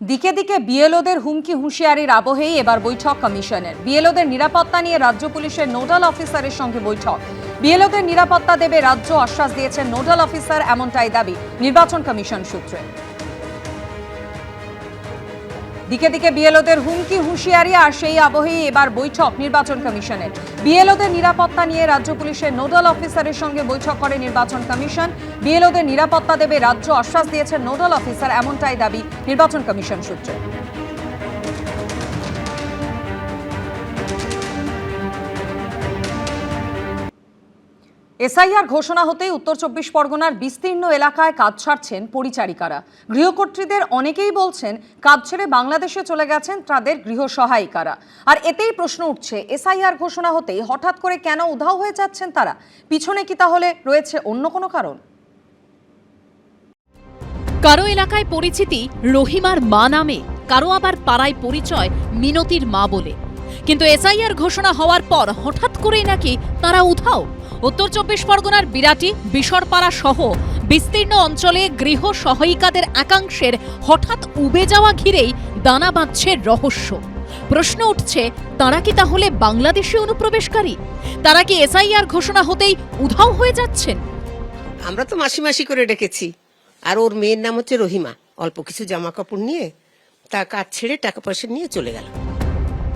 দিকে দিকে বিএলওদের হুমকি হুঁশিয়ারির আবহেই এবার বৈঠক কমিশনের। বিএলওদের নিরাপত্তা নিয়ে রাজ্য পুলিশের নোডাল অফিসারের সঙ্গে বৈঠক। বিএলওদের নিরাপত্তা দেবে রাজ্য আশ্বাস দিয়েছেন নোডাল অফিসার এমনটাই দাবি নির্বাচন কমিশন সূত্রে। দিকে দিকে বিএলওদের হুমকি, হুঁশিয়ারি আর সেই আবহেই এবার বৈঠক নির্বাচন কমিশনের। বিএলওদের নিরাপত্তা নিয়ে রাজ্য পুলিশের নোডাল অফিসারের সঙ্গে বৈঠক করে নির্বাচন কমিশন। বিএলওদের নিরাপত্তা দেবে রাজ্য আশ্বাস দিয়েছেন নোডাল অফিসার, এমনটাই দাবি নির্বাচন কমিশন সূত্রে। এসআইআর ঘোষণা হতেই উত্তর চব্বিশ পরগনার বিস্তীর্ণ এলাকায় কাজ ছাড়ছেন পরিচারিকারা। গৃহকর্ত্রীদের অনেকেই বলছেন কাজ ছেড়ে বাংলাদেশে চলে গেছেন তাদের গৃহ সহায়িকারা। আর এতেই প্রশ্ন উঠছে, এসআইআর ঘোষণা হতেই হঠাৎ করে কেন উধাও হয়ে যাচ্ছেন তারা? পিছনে কি তাহলে রয়েছে অন্য কোনো কারণ? কারও এলাকায় পরিচিতি রহিমার মা নামে, কারও আবার পাড়ায় পরিচয় মিনতির মা বলে। কিন্তু এসআইআর ঘোষণা হওয়ার পর হঠাৎ করেই নাকি তারা উধাও? উত্তর চব্বিশ পরগনার বিরাটি বিশরপাড়া সহ বিস্তীর্ণ অঞ্চলে গৃহ সহায়িকাদের একাংশের হঠাৎ উবে যাওয়া ঘিরেই দানা বাঁধছে রহস্য। প্রশ্ন উঠছে তারা কি তাহলে বাংলাদেশি অনুপ্রবেশকারী? তারা কি এসআইআর ঘোষণা হতেই উধাও হয়ে যাচ্ছেন? আমরা তো মাসি মাসি করে ডেকেছি। আর ওর মেয়ের নাম হচ্ছে রহিমা। অল্প কিছু জামা কাপড় নিয়ে তা কাজ ছেড়ে টাকা পয়সা নিয়ে চলে গেল।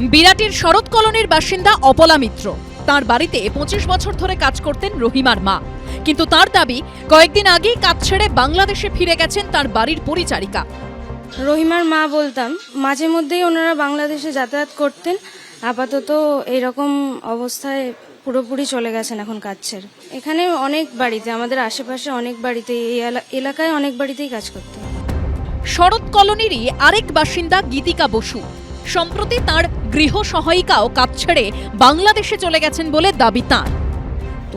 বিরাটের শরৎ কলোনির বাসিন্দা অপলা মিত্র। তার বাড়িতে পঁচিশ বছর ধরে কাজ করতেন রহিমার মা। কিন্তু তার দাবি কয়েকদিন আগেই কাজ ছেড়ে বাংলাদেশে ফিরে গেছেন তার বাড়ির পরিচারিকা। রহিমার মা বলতাম মাঝে মধ্যেই ওনারা বাংলাদেশে যাতায়াত করতেন। আপাতত এরকম অবস্থায় পুরোপুরি চলে গেছেন এখন কাজ ছেড়ে। এখানে অনেক বাড়িতে আমাদের আশেপাশে অনেক বাড়িতে এই এলাকায় অনেক বাড়িতেই কাজ করতেন। শরৎ কলোনিরই আরেক বাসিন্দা গীতিকা বসু। সম্প্রতি তার গৃহ সহায়িকাও কাজ ছেড়ে বাংলাদেশে চলে গেছেন বলে দাবি তাঁর।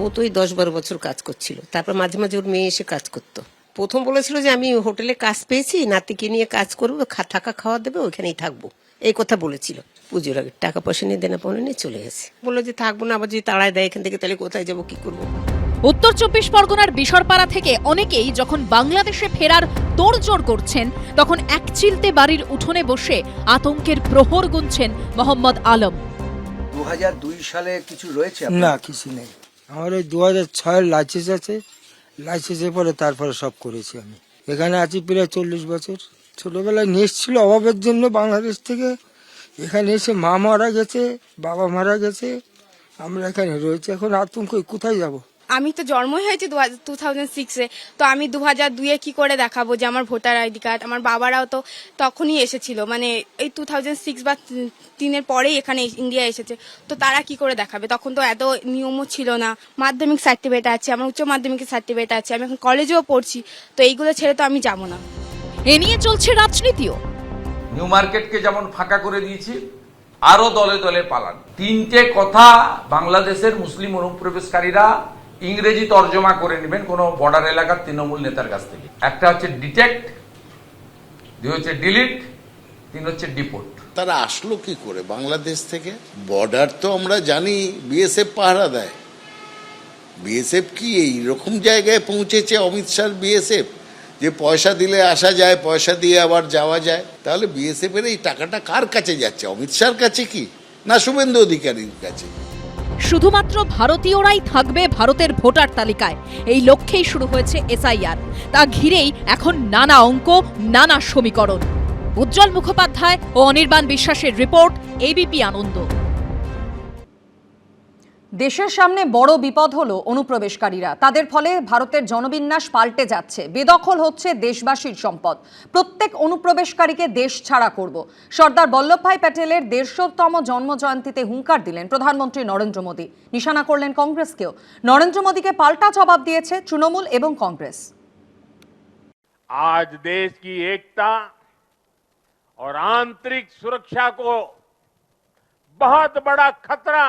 ও তো ওই দশ বারো বছর কাজ করছিল। তারপর মাঝে মাঝে ওর মেয়ে এসে কাজ করতো। প্রথম বলেছিল যে আমি হোটেলে কাজ পেয়েছি, নাতিকে নিয়ে কাজ করব থাকা খাওয়া দেবে, ওইখানেই থাকব। এই কথা বলেছিল। পুজোর আগে টাকা পয়সা নিয়ে দেনা পাওনা নিয়ে চলে গেছে। বলল যে থাকব না, আবার যদি তাড়ায় দেয় এখান থেকে তাহলে কোথায় যাব, কি করব? উত্তর চব্বিশ পরগনার বিশরপাড়া থেকে অনেকেই যখন বাংলাদেশে ফেরার তোড়জোড় করছেন তখন এক চিলতে বাড়ির উঠোনে বসে আতঙ্কের প্রহর গুনছেন মোহাম্মদ আলম। দু হাজার দুই সালে কিছু রয়েছে না কিছু নেই। আমার ওই দু হাজার ছয়ের লাইসেন্স আছে। লাইসেন্সের পরে তারপরে সব করেছি আমি। এখানে আছি প্রায় চল্লিশ বছর। ছোটবেলায় নিয়ে এসেছিল অভাবের জন্য বাংলাদেশ থেকে এখানে এসে মা মারা গেছে বাবা মারা গেছে। আমরা এখানে রয়েছে। এখন আতঙ্ক কোথায় যাব? আমি তো জন্মই হয়েছি টু থাউজেন্ড সিক্সে তো আমি দু হাজার দুইয়ে কি করে দেখাবো যে আমার ভোটার আইডি কার্ড? আমার বাবারাও তো তখনই এসেছিল মানে এই টু থাউজেন্ড সিক্স বা তিনের পরেই এখানে ইন্ডিয়া এসেছে তো তারা কি করে দেখাবে? তখন তো এত নিয়মও ছিল না মাধ্যমিক সার্টিফিকেট আছে আমার উচ্চ মাধ্যমিকের সার্টিফিকেট আছে আমি এখন কলেজেও পড়ছি তো এইগুলো ছেড়ে তো আমি যাব না। এ নিয়ে চলছে রাজনীতিও। নিউ মার্কেটকে যেমন ফাঁকা করে দিয়েছি আরও দলে দলে পালান। তিনটে কথা বাংলাদেশের মুসলিম অনুপ্রবেশকারীরা ইংরেজি তর্জমা করে নেবেন কোন বর্ডার এলাকার তৃণমূল নেতার কাছ থেকে। একটা হচ্ছে ডিটেক্ট দুই হচ্ছে ডিলিট তিন হচ্ছে ডিপোর্ট তারা আসলো কি করে? বাংলাদেশ থেকে? বর্ডার তো আমরা জানি বিএসএফ পাহারা দেয়। বিএসএফ কি এই রকম জায়গায় পৌঁছেছে অমিত শাহ বিএসএফ যে পয়সা দিলে আসা যায়, পয়সা দিয়ে আবার যাওয়া যায়। তাহলে বিএসএফ এর এই টাকাটা কার কাছে যাচ্ছে? অমিত শাহর কাছে কি? না শুভেন্দু অধিকারীর কাছে? শুধুমাত্র ভারতীয়রাই থাকবে ভারতের ভোটার তালিকায়। এই লক্ষ্যেই শুরু হয়েছে এসআইআর। তা ঘিরেই এখন নানা অঙ্ক, নানা সমীকরণ। উজ্জ্বল মুখোপাধ্যায় ও অনির্বাণ বিশ্বাসের রিপোর্ট এবিপি আনন্দ। দেশের সামনে বড় বিপদ হলো অনুপ্রবেশকারীরা তাদের ফলে ভারতের জনবিন্যাস পাল্টে যাচ্ছে বেদখল হচ্ছে দেশবাসীর সম্পদ প্রত্যেক অনুপ্রবেশকারীকে দেশ ছাড়া করব সর্দার বল্লভভাই প্যাটেলের দেড়শোতম জন্মজয়ন্তীতে হুঙ্কার দিলেন প্রধানমন্ত্রী নরেন্দ্র মোদী নিশানা করলেন কংগ্রেসকেও নরেন্দ্র মোদীকে পাল্টা জবাব দিয়েছে তৃণমূল এবং কংগ্রেস आज देश की एकता और आंतरिक सुरक्षा को बहुत बड़ा खतरा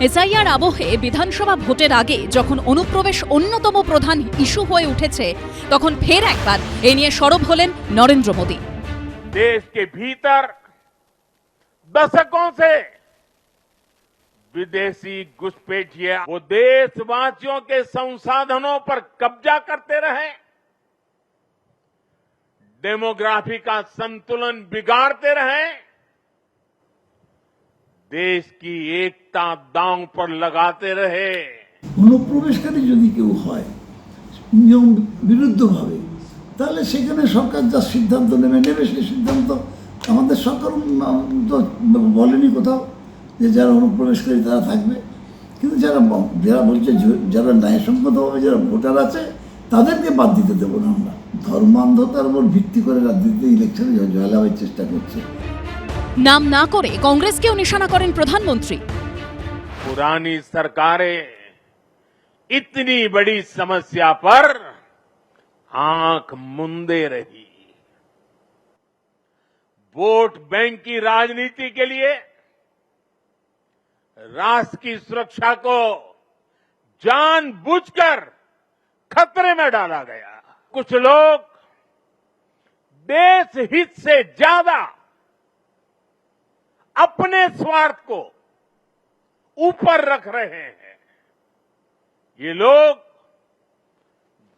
এসআইআর আবহে বিধানসভা ভোটের আগে যখন অনুপ্রবেশ অন্যতম প্রধান ইস্যু হয়ে উঠেছে তখন ফের একবার এ নিয়ে সরব হলেন নরেন্দ্র মোদী देश के भीतर दशकों से विदेशी घुसपैठिए वो देशवासियों के संसाधनों पर कब्जा करते रहे डेमोग्राफी का संतुलन बिगाड़ते रहे দেশ কি একতা দাঁও পর লাগাতে রহে অনুপ্রবেশকারী যদি কেউ হয়, নিয়ম বিরুদ্ধভাবে, তাহলে সেখানে সরকার যা সিদ্ধান্ত নেবে নেবে সেই সিদ্ধান্ত। আমাদের সরকার বলেনি কোথাও যে যারা অনুপ্রবেশকারী তারা থাকবে। কিন্তু যারা যারা বলছে যারা ন্যায়সম্মতভাবে যারা ভোটার আছে, তাদেরকে বাদ দিতে দেবো না আমরা। ধর্মান্ধতার উপর ভিত্তি করে রাজনীতি ইলেকশনে জয়লাভের চেষ্টা করছে। নাম না করে কংগ্রেসকেও নিশানা করেন প্রধানমন্ত্রী पुरानी सरकारें इतनी बड़ी समस्या पर आंख मुंदे रही वोट बैंक की राजनीति के लिए राष्ट्र की सुरक्षा को जानबूझकर खतरे में डाला गया कुछ लोग देश हित से ज्यादा अपने स्वार्थ को ऊपर रख रहे हैं। ये लोग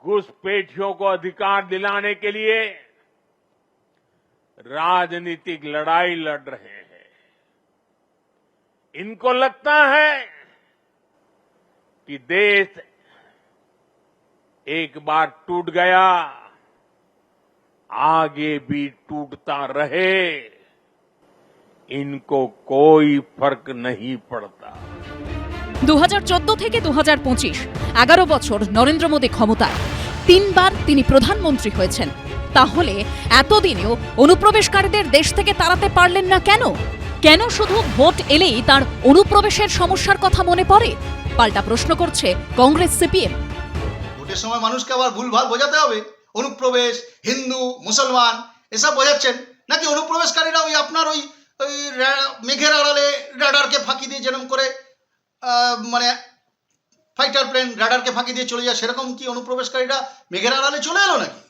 घुसपैठियों को अधिकार दिलाने के लिए राजनीतिक लड़ाई लड़ रहे हैं। इनको लगता है कि देश एक बार टूट गया, आगे भी टूटता रहे। इनको कोई फर्क नहीं पड़ता দু থেকে দু এগারো বছর নরেন্দ্র মোদী ক্ষমতায় তিনবার তিনি প্রধানমন্ত্রী হয়েছেন তাহলে এতদিনেও অনুপ্রবেশকারীদের দেশ থেকে তাড়াতে পারলেন না কেন কেন শুধু ভোট এলেই তার অনুপ্রবেশের সমস্যার কথা মনে পড়ে পাল্টা প্রশ্ন করছে কংগ্রেস সিপিএম ভোটের সময় মানুষকে আবার ভুলভাল বোঝাতে হবে অনুপ্রবেশ হিন্দু মুসলমান এসব বোঝাচ্ছেন নাকি অনুপ্রবেশকারীরা ওই আপনার ওই ওই রা- মেঘের আড়ালে রাডারকে ফাঁকি দিয়ে যেরকম করে মানে ফাইটার প্লেন রাডারকে ফাঁকি দিয়ে চলে যায়, সেরকম কি অনুপ্রবেশকারীরা মেঘের আড়ালে চলে এলো নাকি?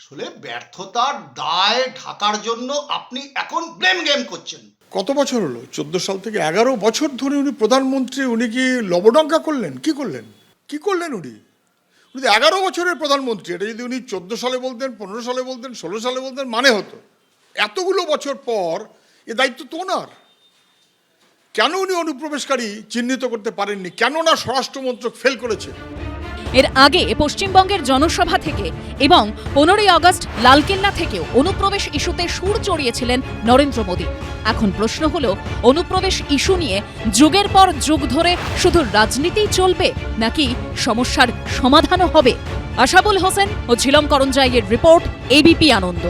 আসলে ব্যর্থতার দায় ঢাকার জন্য আপনি এখন ব্লেম গেম করছেন। কত বছর হলো? চোদ্দ সাল থেকে এগারো বছর ধরে উনি প্রধানমন্ত্রী, উনি কি লবডঙ্কা করলেন? কি করলেন? কি করলেন উনি? উনি তো এগারো বছরের প্রধানমন্ত্রী, এটা যদি উনি চোদ্দ সালে বলতেন, পনেরো সালে বলতেন, ষোলো সালে বলতেন মানে হতো। এতগুলো বছর পর এ দায়িত্ব তো ওনার। কেন উনি অনুপ্রবেশকারী চিহ্নিত করতে পারেননি? কেন না স্বরাষ্ট্রমন্ত্রক ফেল করেছে? এর আগে পশ্চিমবঙ্গের জনসভা থেকে এবং পনেরোই আগস্ট লালকেল্লা থেকেও অনুপ্রবেশ ইস্যুতে সুর চড়িয়েছিলেন নরেন্দ্র মোদী। এখন প্রশ্ন হলো, অনুপ্রবেশ ইস্যু নিয়ে যুগের পর যুগ ধরে শুধু রাজনীতিই চলবে নাকি সমস্যার সমাধানও হবে? আশাবুল হোসেন ও ঝিলম করঞ্জাইয়ের রিপোর্ট এবিপি আনন্দ।